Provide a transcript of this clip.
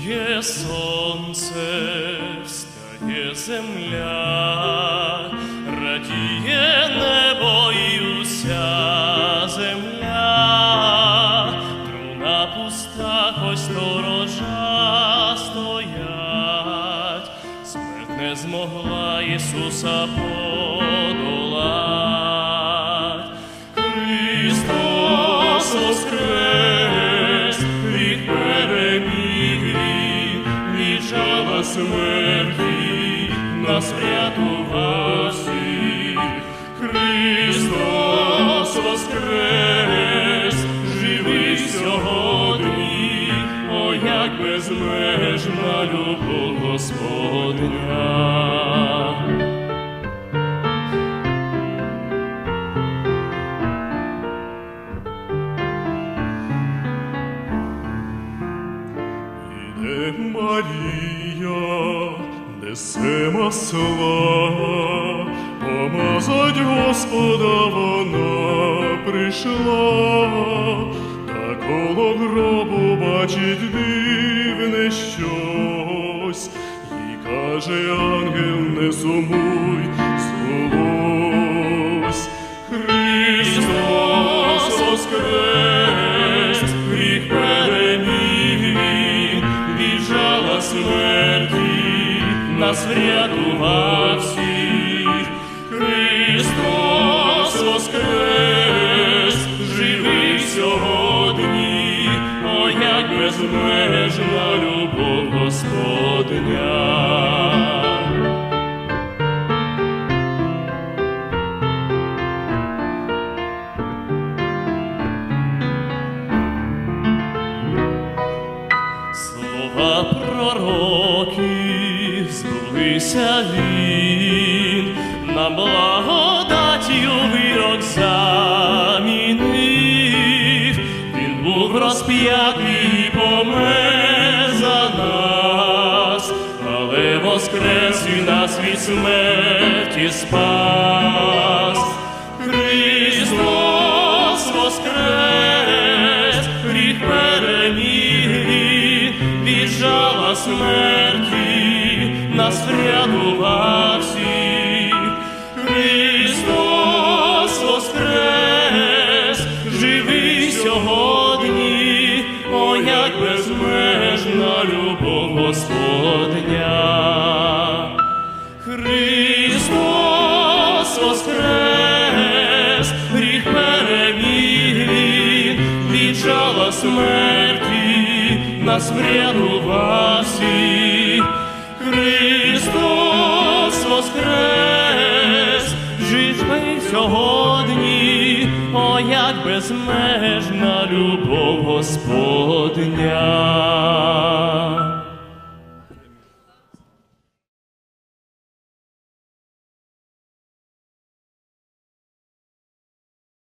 Зійде сонце, встає земля, радіє небо і уся земля, труна пуста, хоч сторожа стоять, смерть не змогла Ісуса смерті, нас врятував всіх. Христос воскрес, живий сьогодні, о, як безмежна любов Господня. Іде Марія, несе масла, помазать Господа вона прийшла, та коло гробу бачить дивне щось, і каже ангел, не сумуй, нас врятував всіх. Христос воскрес, живий сьогодні, о, як безмежна любов Господня. Збулися він, нам благодатію вирок замінив, він був розп'ятий і помер за нас, але воскрес і нас від смерті спас. Христос воскрес, гріх переміг, від жала смерті нас врятував. Христос воскрес, живий сьогодні, о, як безмежна любов Господня. Христос воскрес, гріх переміг, він, від жала смерті нас врятував. Христос воскрес, живий сьогодні, о, як безмежна любов Господня.